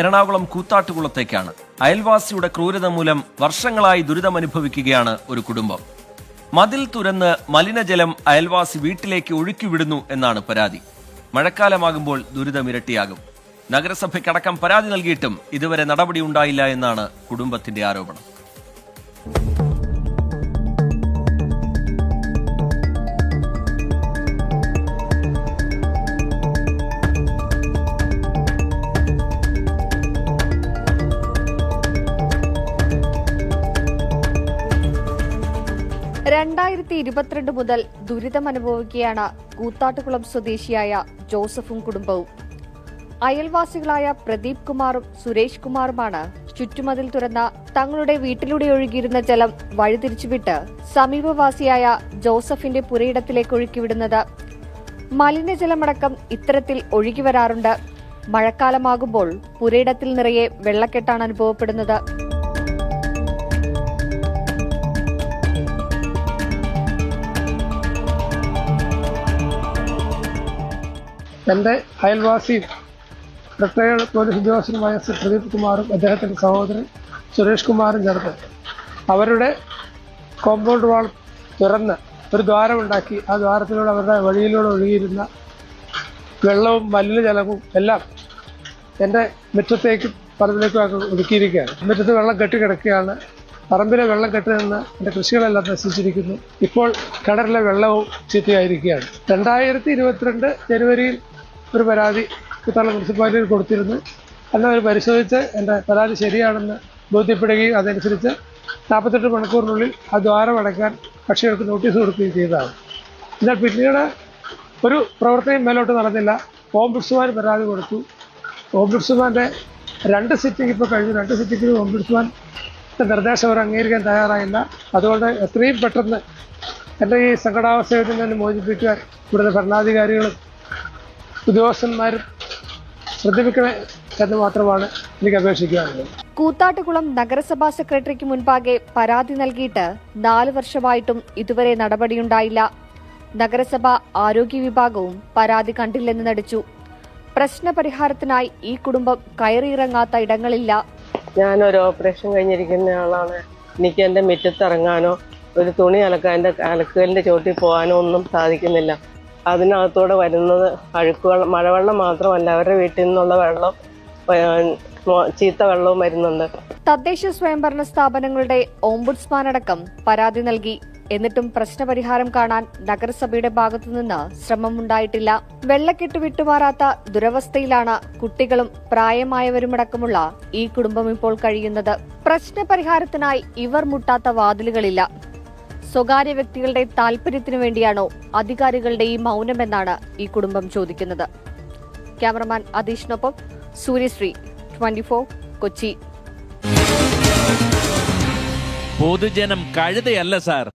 എറണാകുളം കൂത്താട്ടുകുളത്തേക്കാണ്. അയൽവാസിയുടെ ക്രൂരത മൂലം വർഷങ്ങളായി ദുരിതമനുഭവിക്കുകയാണ് ഒരു കുടുംബം. മതിൽ തുരന്ന് മലിനജലം അയൽവാസി വീട്ടിലേക്ക് ഒഴുക്കിവിടുന്നു എന്നാണ് പരാതി. മഴക്കാലമാകുമ്പോൾ ദുരിതമിരട്ടിയാകും നഗരസഭയ്ക്കടക്കം പരാതി നൽകിയിട്ടും ഇതുവരെ നടപടി ഉണ്ടായില്ല എന്നാണ് കുടുംബത്തിന്റെ ആരോപണം. രണ്ടായിരത്തി ഇരുപത്തിരണ്ട് മുതൽ ദുരിതമനുഭവിക്കുകയാണ് കൂത്താട്ടുകുളം സ്വദേശിയായ ജോസഫും കുടുംബവും. അയൽവാസികളായ പ്രദീപ് കുമാറും സുരേഷ് കുമാറുമാണ് ചുറ്റുമതിൽ തുറന്ന തങ്ങളുടെ വീട്ടിലൂടെ ഒഴുകിയിരുന്ന ജലം വഴിതിരിച്ചുവിട്ട് സമീപവാസിയായ ജോസഫിന്റെ പുരയിടത്തിലേക്ക് ഒഴുക്കിവിടുന്നത്. മലിനജലമടക്കം ഇത്തരത്തിൽ ഒഴുകിവരാറുണ്ട്. മഴക്കാലമാകുമ്പോൾ പുരയിടത്തിൽ നിറയെ വെള്ളക്കെട്ടാണ് അനുഭവപ്പെടുന്നത്. എന്റെ അയൽവാസി റിട്ടയേർഡ് പോലീസ് ഉദ്യോഗസ്ഥനുമായ ശ്രീ പ്രദീപ് കുമാറും അദ്ദേഹത്തിന്റെ സഹോദരൻ സുരേഷ് കുമാറും ചേർത്ത് അവരുടെ കോമ്പൗണ്ട് വാൾ തുറന്ന് ഒരു ദ്വാരമുണ്ടാക്കി. ആ ദ്വാരത്തിലൂടെ അവരുടെ വഴിയിലൂടെ ഒഴുകിയിരുന്ന വെള്ളവും മലിനജലവും എല്ലാം എന്റെ മുറ്റത്തേക്കും പറമ്പിലേക്കും ഒതുക്കിയിരിക്കുകയാണ്. മുറ്റത്ത് വെള്ളം കെട്ടി കിടക്കുകയാണ്. പറമ്പിലെ വെള്ളം കെട്ടി നിന്ന് എന്റെ കൃഷികളെല്ലാം നശിച്ചിരിക്കുന്നു. ഇപ്പോൾ കിണറിലെ വെള്ളവും ചീത്തയായിരിക്കുകയാണ്. രണ്ടായിരത്തി ഇരുപത്തിരണ്ട് ജനുവരിയിൽ ഒരു പരാതി കുത്താളം മുനിസിപ്പാലിറ്റിയിൽ കൊടുത്തിരുന്നു. അന്ന് അവർ പരിശോധിച്ച് എന്റെ പരാതി ശരിയാണെന്ന് ബോധ്യപ്പെടുകയും അതനുസരിച്ച് നാൽപ്പത്തെട്ട് മണിക്കൂറിനുള്ളിൽ ആ ദ്വാരം അടയ്ക്കാൻ കക്ഷികൾക്ക് നോട്ടീസ് കൊടുക്കുകയും ചെയ്തതാണ്. എന്നാൽ പിന്നീട് ഒരു പ്രവർത്തനം മേലോട്ട് നടന്നില്ല. ഓംബുഡ്സ്മാൻ പരാതി കൊടുത്തു. ഓംബുഡ്സ്മാന്റെ രണ്ട് സിറ്റിംഗ് ഇപ്പോൾ കഴിഞ്ഞു. രണ്ട് സിറ്റിംഗിൽ ഓംബുഡ്സ്മാൻ നിർദ്ദേശം അവർ അംഗീകരിക്കാൻ തയ്യാറായില്ല. അതുകൊണ്ട് എത്രയും പെട്ടെന്ന് എന്റെ ഈ സങ്കടാവസ്ഥയിൽ നിന്ന് മോചിപ്പിക്കാൻ ഇവിടുത്തെ ഭരണാധികാരികളും ഉദ്യോഗസ്ഥന്മാരും ശ്രദ്ധിക്കണേ എന്ന് മാത്രമാണ് എനിക്ക് അപേക്ഷിക്കാനുള്ളത് കൂത്താട്ടുകുളം നഗരസഭാ സെക്രട്ടറിക്ക് മുൻപാകെ പരാതി നൽകിയിട്ട് നാല് വർഷമായിട്ടും ഇതുവരെ നടപടിയുണ്ടായില്ല. നഗരസഭ ആരോഗ്യ വിഭാഗവും പരാതി കണ്ടില്ലെന്ന് നടിച്ചു. പ്രശ്നപരിഹാരത്തിനായി ഈ കുടുംബം കയറിയിറങ്ങാത്ത ഇടങ്ങളില്ല. ഞാൻ ഒരു ഓപ്പറേഷൻ കഴിഞ്ഞിരിക്കുന്ന ആളാണ്. എനിക്ക് എന്റെ മുറ്റത്തിറങ്ങാനോ ഒരു തുണി അലക്കാൻ എന്റെ അലക്കലിന്റെ ചോട്ടിൽ പോകാനോ ഒന്നും സാധിക്കുന്നില്ല. അതിനകത്തൂടെ വരുന്നത് അഴുക്കുവെള്ളം മഴവെള്ളം മാത്രമല്ല അവരുടെ വീട്ടിൽ നിന്നുള്ള വെള്ളം ചീത്ത വെള്ളവും വരുന്നുണ്ട്. തദ്ദേശ സ്വയംഭരണ സ്ഥാപനങ്ങളുടെ ഓംബുഡ്സ്മാൻ അടക്കം പരാതി നൽകി. എന്നിട്ടും പ്രശ്നപരിഹാരം കാണാൻ നഗരസഭയുടെ ഭാഗത്തുനിന്ന് ശ്രമമുണ്ടായിട്ടില്ല. വെള്ളക്കെട്ട് വിട്ടുമാറാത്ത ദുരവസ്ഥയിലാണ് കുട്ടികളും പ്രായമായവരുമടക്കമുള്ള ഈ കുടുംബം ഇപ്പോൾ കഴിയുന്നത്. പ്രശ്നപരിഹാരത്തിനായി ഇവർ മുട്ടാത്ത വാതിലുകളില്ല. സ്വകാര്യ വ്യക്തികളുടെ താൽപര്യത്തിനു വേണ്ടിയാണോ അധികാരികളുടെ ഈ മൗനമെന്നാണ് ഈ കുടുംബം ചോദിക്കുന്നത്. ക്യാമറമാൻ അതീഷിനൊപ്പം സൂര്യശ്രീ ട്വന്റി കൊച്ചി. പൊതുജനം കഴുതയല്ല സാർ.